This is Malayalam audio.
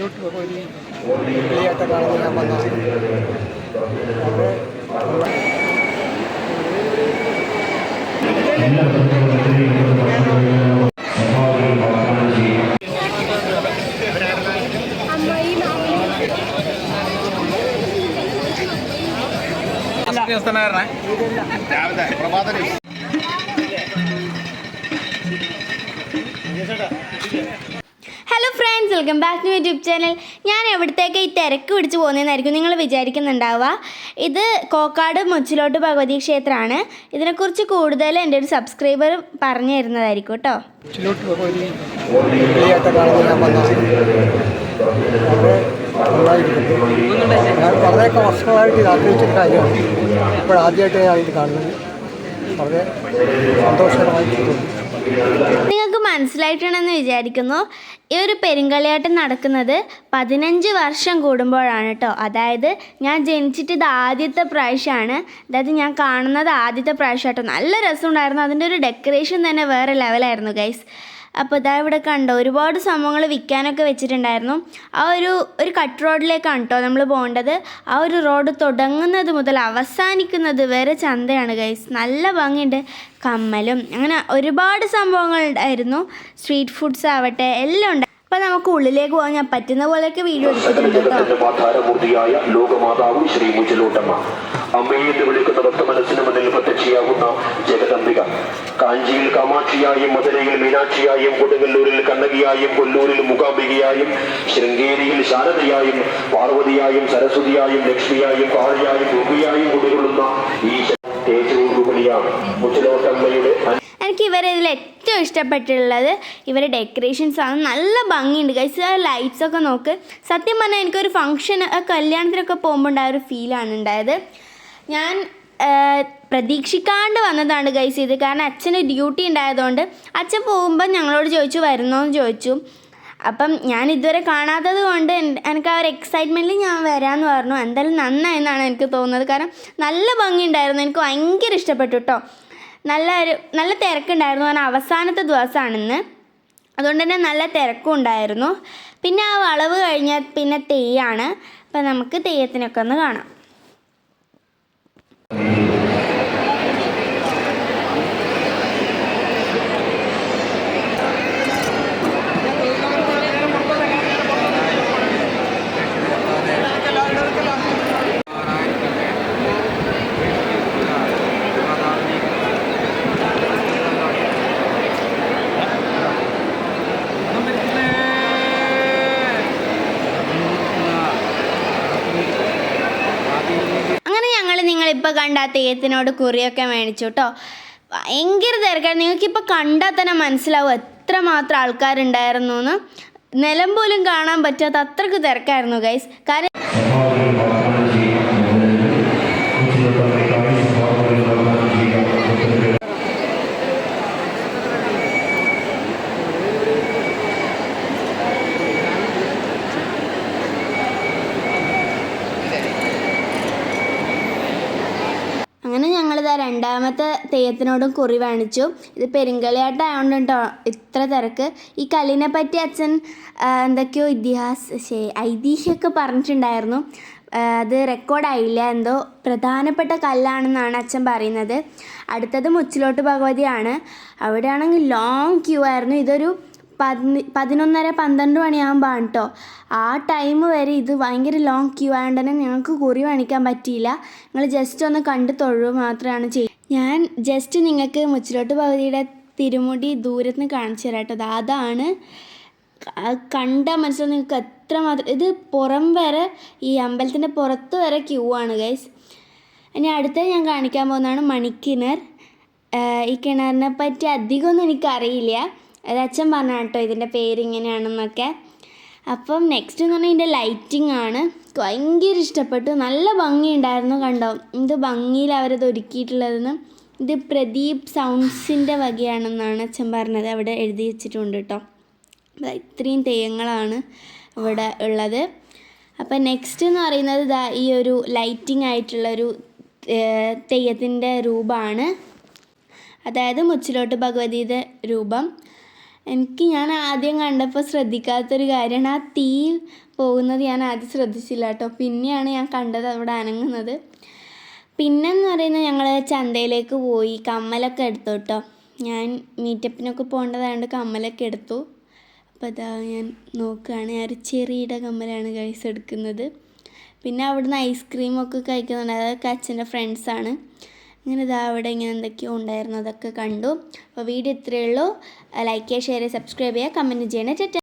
മുച്ചിലോട്ട് ഭഗവതി വെള്ളിയാട്ട കാണുന്ന ഞാൻ വന്നതാണ് വളരെ hello friends welcome back to YouTube channel. ഞാൻ എവിടത്തേക്ക് ഈ തിരക്ക് പിടിച്ച് പോകുന്നതെന്നായിരിക്കും നിങ്ങൾ വിചാരിക്കുന്നുണ്ടാവുക. ഇത് കോക്കാട് മുച്ചിലോട്ട് ഭഗവതി ക്ഷേത്രമാണ്. ഇതിനെക്കുറിച്ച് കൂടുതൽ എന്റെ ഒരു സബ്സ്ക്രൈബർ പറഞ്ഞു തരുന്നതായിരിക്കും കേട്ടോ. ഞാൻ വളരെയൊക്കെ വർഷങ്ങളായിട്ട് ഇത് ആഗ്രഹിച്ചൊരു കാര്യമാണ്. ഇപ്പോഴാദ്യമായിട്ട് ഞാൻ ഇത് കാണുന്നത്. വളരെ സന്തോഷകരമായി നിങ്ങൾക്ക് മനസ്സിലായിട്ടുണ്ടെന്ന് വിചാരിക്കുന്നു ഈ ഒരു പെരുങ്കളിയാട്ടം നടക്കുന്നത് പതിനഞ്ച് വർഷം കൂടുമ്പോഴാണ് കേട്ടോ അതായത് ഞാൻ ജനിച്ചിട്ട് ഇത് ആദ്യത്തെ പ്രാവശ്യമാണ്. അതായത് ഞാൻ കാണുന്നത് ആദ്യത്തെ പ്രാവശ്യം കേട്ടോ നല്ല രസമുണ്ടായിരുന്നു. അതിന്റെ ഒരു ഡെക്കറേഷൻ തന്നെ വേറെ ലെവലായിരുന്നു ഗൈസ് അപ്പോൾ ഇതാ ഇവിടെ കണ്ടോ ഒരുപാട് സംഭവങ്ങൾ വിൽക്കാനൊക്കെ വെച്ചിട്ടുണ്ടായിരുന്നു. ആ ഒരു ഒരു കട്ട് റോഡിലേക്കാണ് കേട്ടോ നമ്മൾ പോകേണ്ടത്. ആ ഒരു റോഡ് തുടങ്ങുന്നത് മുതൽ അവസാനിക്കുന്നത് വരെ ചന്തയാണ് ഗൈസ് നല്ല ഭംഗിയുണ്ട്. കമ്മലും അങ്ങനെ ഒരുപാട് സംഭവങ്ങൾ ഉണ്ടായിരുന്നു. സ്ട്രീറ്റ് ഫുഡ്സ് ആവട്ടെ എല്ലാം ഉണ്ട്. അപ്പോൾ നമുക്ക് ഉള്ളിലേക്ക് പോകാൻ ഞാൻ പറ്റുന്ന പോലെയൊക്കെ വീഡിയോ എടുത്തിട്ടുണ്ട് കേട്ടോ ആധാരമൂർത്തിയായ ലോകമാതാവ് ശ്രീ മുച്ചിലോട്ടമ്മ അമ്മയെ എന്ന് വിളിക്കുന്ന ഭക്തമനസ്സിന് മുന്നിൽ പ്രത്യക്ഷയാകുന്ന ജഗദംബിക. കാഞ്ചിയിൽ കാമാക്ഷിയായും മധുരയിൽ മീനാക്ഷിയായും കൊടുങ്ങല്ലൂരിൽ കണ്ണകിയായും കൊല്ലൂരിൽ മൂകാംബികയായും ശൃംഗേരിയിൽ ശാരദയായും പാർവതിയായും സരസ്വതിയായും ലക്ഷ്മിയായും കാളിയായും ഭൂമിയായും കുടികൊള്ളുന്ന ഈ തേജോരൂപിണിയാണ് മുച്ചിലോട്ടമ്മയുടെ എനിക്ക് ഏറ്റവും ഇഷ്ടപ്പെട്ടിട്ടുള്ളത്. ഇവരെ ഡെക്കറേഷൻസ് ആണ്. നല്ല ഭംഗിയുണ്ട്. കൈസ് ആ ലൈറ്റ്സ് ഒക്കെ നോക്ക്. സത്യം പറഞ്ഞാൽ എനിക്കൊരു ഫംഗ്ഷൻ കല്യാണത്തിനൊക്കെ പോകുമ്പോൾ ഉണ്ടായ ഒരു ഫീലാണ് ഉണ്ടായത്. ഞാൻ പ്രതീക്ഷിക്കാണ്ട് വന്നതാണ് ഗൈസ് ഇത്. കാരണം അച്ഛന് ഡ്യൂട്ടി ഉണ്ടായതുകൊണ്ട് അച്ഛൻ പോകുമ്പോൾ ഞങ്ങളോട് ചോദിച്ചു വരുന്നോ എന്ന് ചോദിച്ചു. അപ്പം ഞാൻ ഇതുവരെ കാണാത്തത് കൊണ്ട് എനിക്ക് ആ ഒരു എക്സൈറ്റ്മെന്റിൽ ഞാൻ വരാമെന്ന് പറഞ്ഞു. എന്തായാലും നന്നായെന്നാണ് എനിക്ക് തോന്നുന്നത്. കാരണം നല്ല ഭംഗിയുണ്ടായിരുന്നു. എനിക്ക് ഭയങ്കര ഇഷ്ടപ്പെട്ടു കേട്ടോ നല്ല ഒരു നല്ല തിരക്കുണ്ടായിരുന്നു. കാരണം അവസാനത്തെ ദിവസമാണിന്ന് അതുകൊണ്ട് തന്നെ നല്ല തിരക്കും ഉണ്ടായിരുന്നു. പിന്നെ ആ വളവ് കഴിഞ്ഞാൽ പിന്നെ തെയ്യാണ്. അപ്പം നമുക്ക് തെയ്യത്തിനൊക്കെ ഒന്ന് കാണാം അങ്ങനെ ഞങ്ങൾ നിങ്ങളിപ്പോൾ കണ്ട ആ തെയ്യത്തിനോട് കുറിയൊക്കെ മേടിച്ചു കേട്ടോ ഭയങ്കര തിരക്കാണ് നിങ്ങൾക്കിപ്പോൾ കണ്ടാൽ തന്നെ മനസ്സിലാവും എത്രമാത്രം ആൾക്കാരുണ്ടായിരുന്നു എന്ന്. നിലം പോലും കാണാൻ പറ്റാത്ത അത്രയ്ക്ക് തിരക്കായിരുന്നു ഗൈസ് കാരണം അങ്ങനെ ഞങ്ങളിതാ രണ്ടാമത്തെ തെയ്യത്തിനോടും കുറി വാണിച്ചു. ഇത് പെരുങ്കളിയാട്ടം ആയതുകൊണ്ട് കേട്ടോ ഇത്ര തിരക്ക്. ഈ കല്ലിനെ പറ്റി അച്ഛൻ എന്തൊക്കെയോ ഇതിഹാസ ഐതിഹ്യമൊക്കെ പറഞ്ഞിട്ടുണ്ടായിരുന്നു. അത് റെക്കോർഡായില്ല. എന്തോ പ്രധാനപ്പെട്ട കല്ലാണെന്നാണ് അച്ഛൻ പറയുന്നത്. അടുത്തത് മുച്ചിലോട്ട് ഭഗവതിയാണ്. അവിടെയാണെങ്കിൽ ലോങ് ക്യൂ ആയിരുന്നു. ഇതൊരു പതിന പതിനൊന്നര പന്ത്രണ്ട് മണിയാകുമ്പോൾ കേട്ടോ ആ ടൈം വരെ ഇത് ഭയങ്കര ലോങ് ക്യൂ ആയതുകൊണ്ട് തന്നെ ഞങ്ങൾക്ക് കുറി കാണിക്കാൻ പറ്റിയില്ല. നിങ്ങൾ ജസ്റ്റ് ഒന്ന് കണ്ട് തൊഴുക മാത്രമാണ് ചെയ്യുക ഞാൻ ജസ്റ്റ് നിങ്ങൾക്ക് മുച്ചിലോട്ട് പകുതിയുടെ തിരുമുടി ദൂരത്ത് നിന്ന് കാണിച്ചു തരാം കേട്ടോ അതാണ്. കണ്ടാൽ മനസ്സിലാവും നിങ്ങൾക്ക് എത്രമാത്രം ഇത് പുറം വരെ ഈ അമ്പലത്തിന്റെ പുറത്ത് വരെ ക്യൂ ആണ് ഗൈസ് ഇനി അടുത്ത ഞാൻ കാണിക്കാൻ പോകുന്നതാണ് മണിക്കിണർ. ഈ കിണറിനെ പറ്റി അധികമൊന്നും എനിക്കറിയില്ല. അത് അച്ഛൻ പറഞ്ഞ കേട്ടോ ഇതിന്റെ പേര് ഇങ്ങനെയാണെന്നൊക്കെ. അപ്പം നെക്സ്റ്റ് എന്ന് പറഞ്ഞാൽ ഇതിന്റെ ലൈറ്റിംഗ് ആണ്. ഭയങ്കര ഇഷ്ടപ്പെട്ടു. നല്ല ഭംഗിയുണ്ടായിരുന്നു കണ്ടോ? ഇത് ഭംഗിയിൽ അവരത് ഒരുക്കിയിട്ടുള്ളതെന്ന്. ഇത് പ്രദീപ് സൗണ്ട്സിന്റെ വകയാണെന്നാണ് അച്ഛൻ പറഞ്ഞത്. അവിടെ എഴുതി വെച്ചിട്ടുണ്ട് കേട്ടോ. ഇത്രയും തെയ്യങ്ങളാണ് ഇവിടെ ഉള്ളത്. അപ്പം നെക്സ്റ്റ് എന്ന് പറയുന്നത് ഇതാ ഈ ഒരു ലൈറ്റിംഗ് ആയിട്ടുള്ളൊരു തെയ്യത്തിന്റെ രൂപമാണ്. അതായത് മുച്ചിലോട്ട് ഭഗവതിയുടെ രൂപം. എനിക്ക് ഞാൻ ആദ്യം കണ്ടപ്പോൾ ശ്രദ്ധിക്കാത്തൊരു കാര്യമാണ് ആ തീ പോകുന്നത് ഞാൻ ആദ്യം ശ്രദ്ധിച്ചില്ല കേട്ടോ. പിന്നെയാണ് ഞാൻ കണ്ടത് അവിടെ അനങ്ങുന്നത്. പിന്നെന്ന് പറയുന്നത് ഞങ്ങൾ ചന്തയിലേക്ക് പോയി കമ്മലൊക്കെ എടുത്തു കേട്ടോ. ഞാൻ മീറ്റപ്പിനൊക്കെ പോകേണ്ടതായതുകൊണ്ട് കമ്മലൊക്കെ എടുത്തു. അപ്പോൾ അതാ ഞാൻ നോക്കുകയാണ് ഞാൻ ഒരു ചെറിയുടെ കമ്മലാണ് കഴിച്ച് എടുക്കുന്നത്. പിന്നെ അവിടുന്ന് ഐസ്ക്രീമൊക്കെ കഴിക്കുന്നുണ്ട്. അതൊക്കെ അച്ഛന്റെ ഫ്രണ്ട്സാണ് അങ്ങനെ ഇതാ അവിടെ ഇങ്ങനെ എന്തൊക്കെയോ ഉണ്ടായിരുന്നു അതൊക്കെ കണ്ടു. അപ്പോൾ വീഡിയോ ഇത്രയേ ഉള്ളൂ. ലൈക്ക് ചെയ്യുക ഷെയർ ചെയ്യുക സബ്സ്ക്രൈബ് ചെയ്യുക കമന്റ് ചെയ്യണേ ചേട്ടാ